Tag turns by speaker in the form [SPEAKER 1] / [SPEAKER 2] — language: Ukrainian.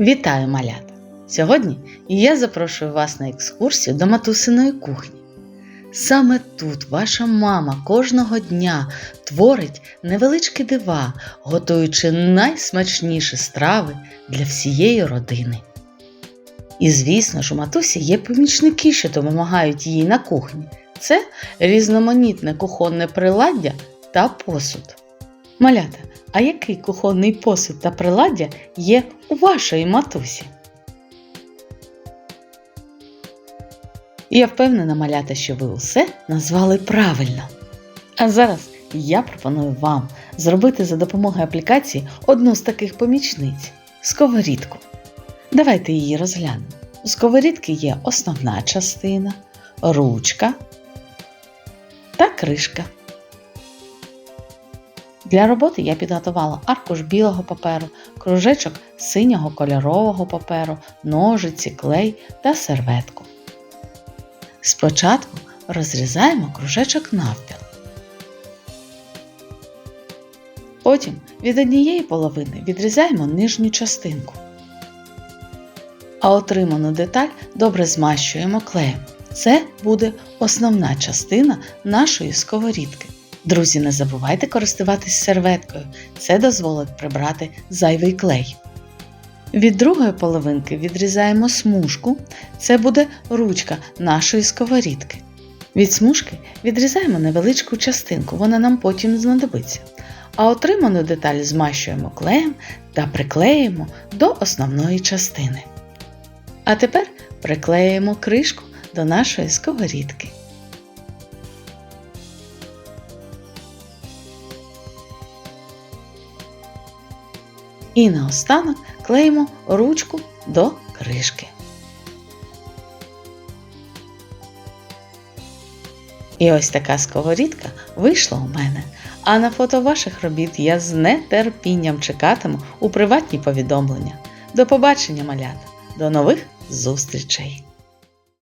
[SPEAKER 1] Вітаю, малята! Сьогодні я запрошую вас на екскурсію до матусиної кухні. Саме тут ваша мама кожного дня творить невеличкі дива, готуючи найсмачніші страви для всієї родини. І, звісно ж, у матусі є помічники, що допомагають їй на кухні. Це різноманітне кухонне приладдя та посуд. Малята, а який кухонний посуд та приладдя є у вашої матусі? Я впевнена, малята, що ви усе назвали правильно. А зараз я пропоную вам зробити за допомогою аплікації одну з таких помічниць сковорідку. Давайте її розглянемо. У сковорідки є основна частина, ручка та кришка. Для роботи я підготувала аркуш білого паперу, кружечок синього кольорового паперу, ножиці, клей та серветку. Спочатку розрізаємо кружечок навпіл. Потім від однієї половини відрізаємо нижню частинку. А отриману деталь добре змащуємо клеєм. Це буде основна частина нашої сковорідки. Друзі, не забувайте користуватись серветкою, це дозволить прибрати зайвий клей. Від другої половинки відрізаємо смужку, це буде ручка нашої сковорідки. Від смужки відрізаємо невеличку частинку, вона нам потім знадобиться. А отриману деталь змащуємо клеєм та приклеїмо до основної частини. А тепер приклеїмо кришку до нашої сковорідки. І наостанок клеїмо ручку до кришки. І ось така сковорідка вийшла у мене. А на фото ваших робіт я з нетерпінням чекатиму у приватні повідомлення. До побачення, малята! До нових зустрічей!